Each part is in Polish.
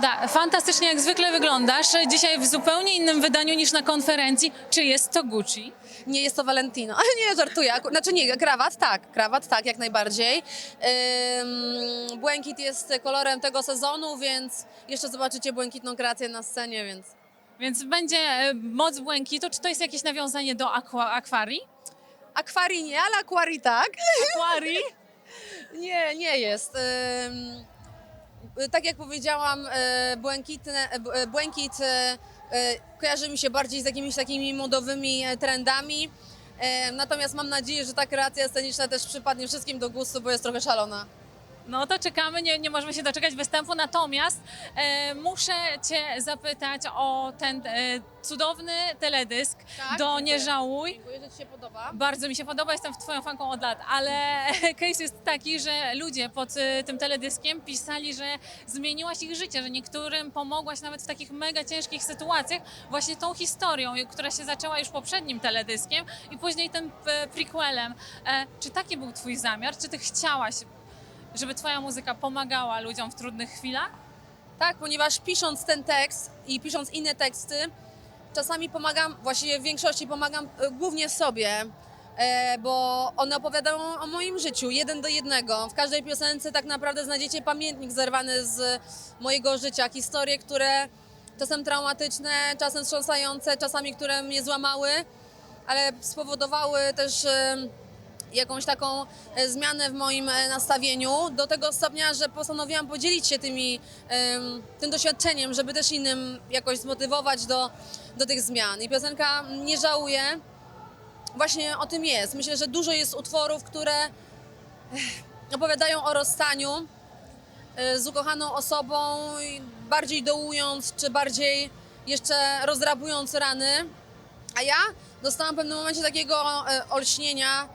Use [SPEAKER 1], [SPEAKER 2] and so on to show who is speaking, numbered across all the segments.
[SPEAKER 1] Metoda, fantastycznie jak zwykle wyglądasz. Dzisiaj w zupełnie innym wydaniu niż na konferencji. Czy jest to Gucci?
[SPEAKER 2] Nie jest to Valentino. Nie, żartuję. Aku- Znaczy nie, krawat tak, krawat tak, jak najbardziej. Ym, błękit jest kolorem tego sezonu, więc jeszcze zobaczycie błękitną kreację na scenie, więc...
[SPEAKER 1] Więc będzie e, moc błękitu. Czy to jest jakieś nawiązanie do aqua, akwarii?
[SPEAKER 2] Akwarii nie, ale akwarii tak.
[SPEAKER 1] Akwarii?
[SPEAKER 2] Nie, nie jest. Ym, tak jak powiedziałam, y, błękitne, b- y, błękit kojarzy mi się bardziej z jakimiś takimi modowymi e, trendami. Natomiast mam nadzieję, że ta kreacja sceniczna też przypadnie wszystkim do gustu, bo jest trochę szalona.
[SPEAKER 1] No to czekamy, nie, nie możemy się doczekać występu. Natomiast e, muszę Cię zapytać o ten e, cudowny teledysk
[SPEAKER 2] Tak,
[SPEAKER 1] do
[SPEAKER 2] dziękuję.
[SPEAKER 1] Nie żałuj.
[SPEAKER 2] Dziękuję, że Ci się podoba.
[SPEAKER 1] Bardzo mi się podoba, jestem Twoją fanką od lat, ale case jest taki, że ludzie pod y, tym teledyskiem pisali, że zmieniłaś ich życie, że niektórym pomogłaś nawet w takich mega ciężkich sytuacjach właśnie tą historią, y, która się zaczęła już poprzednim teledyskiem i później tym e, prequelem. E, Czy taki był Twój zamiar? Czy Ty chciałaś, żeby Twoja muzyka pomagała ludziom w trudnych chwilach?
[SPEAKER 2] Tak, ponieważ pisząc ten tekst i pisząc inne teksty, czasami pomagam, właściwie w większości pomagam e, głównie sobie, e, bo one opowiadają o moim życiu, jeden do jednego. W każdej piosence tak naprawdę znajdziecie pamiętnik zerwany z mojego życia, historie, które czasem traumatyczne, czasem wstrząsające, czasami które mnie złamały, ale spowodowały też jakąś taką e, zmianę w moim e, nastawieniu do tego stopnia, że postanowiłam podzielić się tymi, tym doświadczeniem, żeby też innym jakoś zmotywować do, do tych zmian. I piosenka Nie żałuję właśnie o tym jest. Myślę, że dużo jest utworów, które opowiadają o rozstaniu e, z ukochaną osobą, bardziej dołując, czy bardziej jeszcze rozdrapując rany. A ja dostałam w pewnym momencie takiego olśnienia,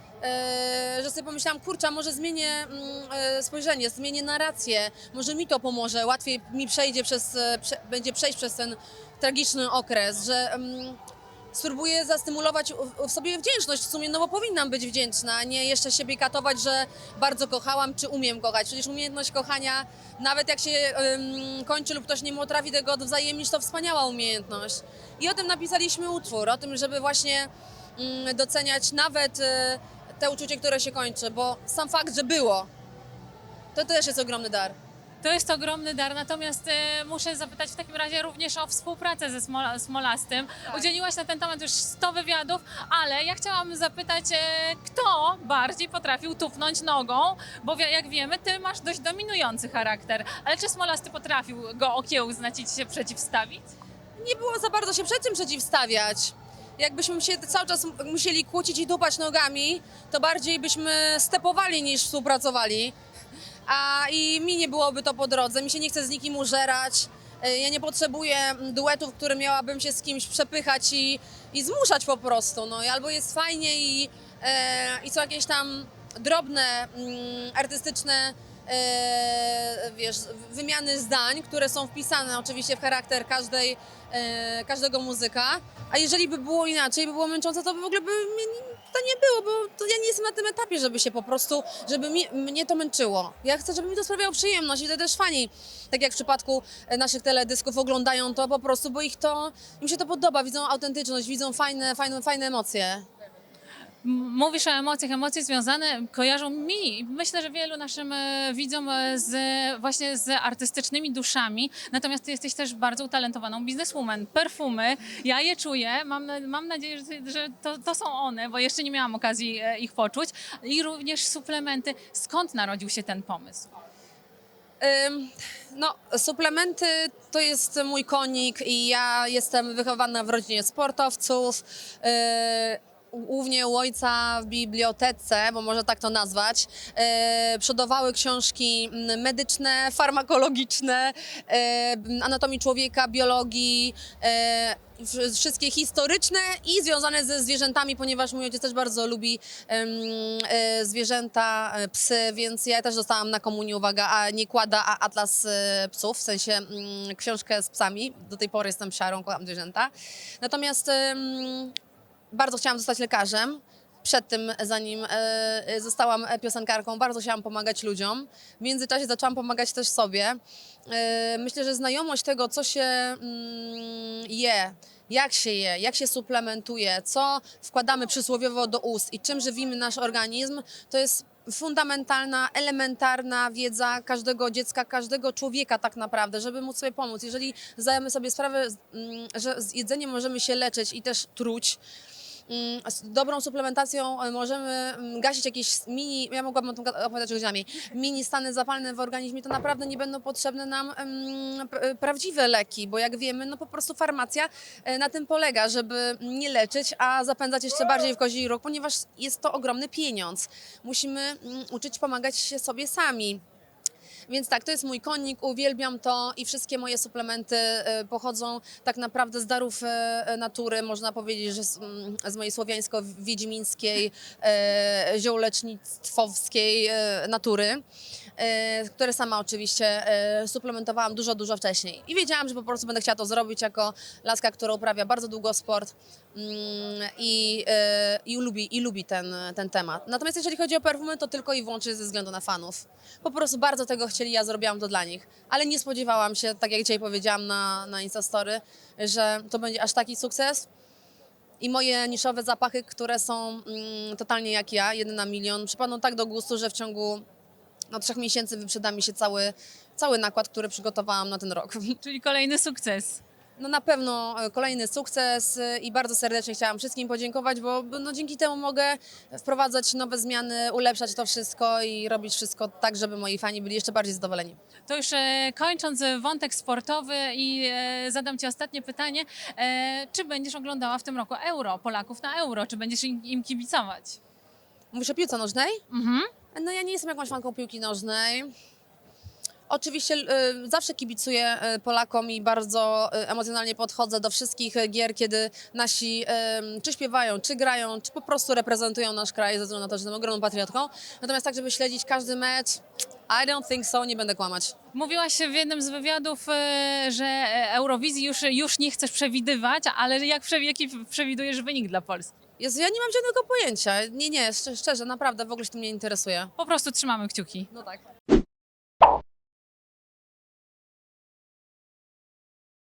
[SPEAKER 2] że sobie pomyślałam, kurczę, może zmienię mm, e, spojrzenie, zmienię narrację, może mi to pomoże, łatwiej mi przejdzie przez, e, będzie przejść przez ten tragiczny okres, że mm, spróbuję zastymulować w sobie wdzięczność w sumie, no bo powinnam być wdzięczna, a nie jeszcze siebie katować, że bardzo kochałam, czy umiem kochać. Przecież umiejętność kochania, nawet jak się kończy lub ktoś nie potrafi tego odwzajemnić, to wspaniała umiejętność. I o tym napisaliśmy utwór, o tym, żeby właśnie ym, doceniać nawet te uczucie, które się kończy, bo sam fakt, że było, to też jest ogromny dar.
[SPEAKER 1] To jest ogromny dar, natomiast e, muszę zapytać w takim razie również o współpracę ze Smola, Smolastym.
[SPEAKER 2] Tak.
[SPEAKER 1] Udzieliłaś na ten temat już 100 wywiadów, ale ja chciałam zapytać, e, kto bardziej potrafił tupnąć nogą, bo wi- jak wiemy, ty masz dość dominujący charakter, ale czy Smolasty potrafił go okiełznać i ci się przeciwstawić?
[SPEAKER 2] nie było za bardzo się przed czym przeciwstawiać. Jakbyśmy się cały czas musieli kłócić i dupać nogami, to bardziej byśmy stepowali niż współpracowali. A i mi nie byłoby to po drodze, mi się nie chce z nikim użerać. E, Ja nie potrzebuję duetów, w którym miałabym się z kimś przepychać i, i zmuszać po prostu. No, albo jest fajnie i, e, i są jakieś tam drobne, mm, artystyczne wiesz, wymiany zdań, które są wpisane oczywiście w charakter każdej, e, każdego muzyka. A jeżeli by było inaczej, by było męczące, to by w ogóle by to nie było, bo to ja nie jestem na tym etapie, żeby się po prostu, żeby mi, mnie to męczyło. Ja chcę, żeby mi to sprawiało przyjemność i to też fani, tak jak w przypadku e, naszych teledysków, oglądają to po prostu, bo ich to, im się to podoba, widzą autentyczność, widzą fajne, fajne, fajne emocje.
[SPEAKER 1] Mówisz o emocjach, emocje związane kojarzą mi, myślę, że wielu naszym e, widzom e, z, właśnie z artystycznymi duszami, natomiast ty jesteś też bardzo utalentowaną bizneswoman. Perfumy, ja je czuję, mam, mam nadzieję, że, że to, to są one, bo jeszcze nie miałam okazji e, ich poczuć. I również suplementy. Skąd narodził się ten pomysł?
[SPEAKER 2] No, suplementy to jest mój konik i ja jestem wychowana w rodzinie sportowców. Głównie u ojca w bibliotece, bo może tak to nazwać, yy, przodowały książki mm, medyczne, farmakologiczne, yy, anatomii człowieka, biologii, w- wszystkie historyczne i związane ze zwierzętami, ponieważ mój ojciec też bardzo lubi e, zwierzęta, e, psy, więc ja też dostałam na komunię, uwaga, a nie kłada, a atlas e, psów, w sensie mm, książkę z psami. Do tej pory jestem siarą, kocham zwierzęta. Natomiast bardzo chciałam zostać lekarzem. przed tym, zanim e, zostałam piosenkarką, bardzo chciałam pomagać ludziom. W międzyczasie zaczęłam pomagać też sobie. E, Myślę, że znajomość tego, co się mm, je, jak się je, jak się suplementuje, co wkładamy przysłowiowo do ust i czym żywimy nasz organizm, to jest fundamentalna, elementarna wiedza każdego dziecka, każdego człowieka tak naprawdę, żeby móc sobie pomóc. Jeżeli zdajemy sobie sprawę, mm, że z jedzeniem możemy się leczyć i też truć, z dobrą suplementacją e, możemy mm, gasić jakieś mini, ja mogłabym o tym opowiadać godzinami, mini stany zapalne w organizmie, to naprawdę nie będą potrzebne nam mm, p- prawdziwe leki, bo jak wiemy, no po prostu farmacja e, na tym polega, żeby nie leczyć, a zapędzać jeszcze bardziej w kozi róg, ponieważ jest to ogromny pieniądz. Musimy mm, uczyć pomagać się sobie sami. Więc tak, to jest mój konik, uwielbiam to i wszystkie moje suplementy e, pochodzą tak naprawdę z darów e, natury, można powiedzieć, że z, mm, z mojej słowiańsko-wiedźmińskiej, ziołolecznictwowskiej natury, które sama oczywiście suplementowałam dużo, dużo wcześniej. I wiedziałam, że po prostu będę chciała to zrobić jako laska, która uprawia bardzo długo sport i, e, i, lubi, i lubi ten, ten temat. Natomiast jeżeli chodzi o perfumy, to tylko i wyłącznie ze względu na fanów. Po prostu bardzo tego chcieli, ja zrobiłam to dla nich. Ale nie spodziewałam się, tak jak dzisiaj powiedziałam na, na Instastory, że to będzie aż taki sukces. I moje niszowe zapachy, które są mm, totalnie jak ja, jeden na milion, przypadną tak do gustu, że w ciągu no, trzech miesięcy wyprzeda mi się cały, cały nakład, który przygotowałam na ten rok.
[SPEAKER 1] Czyli kolejny sukces.
[SPEAKER 2] No na pewno e, kolejny sukces e, i bardzo serdecznie chciałam wszystkim podziękować, bo no dzięki temu mogę wprowadzać nowe zmiany, ulepszać to wszystko i robić wszystko tak, żeby moi fani byli jeszcze bardziej zadowoleni.
[SPEAKER 1] To już e, kończąc wątek sportowy i zadam Ci ostatnie pytanie. Czy będziesz oglądała w tym roku Euro, Polaków na Euro? Czy będziesz im, im kibicować?
[SPEAKER 2] Mówisz o piłce nożnej?
[SPEAKER 1] Mhm.
[SPEAKER 2] No ja nie jestem jakąś fanką piłki nożnej. Oczywiście y, zawsze kibicuję y, Polakom i bardzo y, emocjonalnie podchodzę do wszystkich y, gier, kiedy nasi y, czy śpiewają, czy grają, czy po prostu reprezentują nasz kraj, ze względu na to, że jestem ogromną patriotką. Natomiast tak, żeby śledzić każdy mecz, I don't think so, nie będę kłamać.
[SPEAKER 1] Mówiłaś w jednym z wywiadów, że e, Eurowizji już, już nie chcesz przewidywać, ale jak przewi- jaki przewidujesz wynik dla Polski?
[SPEAKER 2] Jezu, ja nie mam żadnego pojęcia. Nie, nie, szczerze, szczerze, naprawdę w ogóle się tym nie interesuje.
[SPEAKER 1] Po prostu trzymamy kciuki.
[SPEAKER 2] No tak.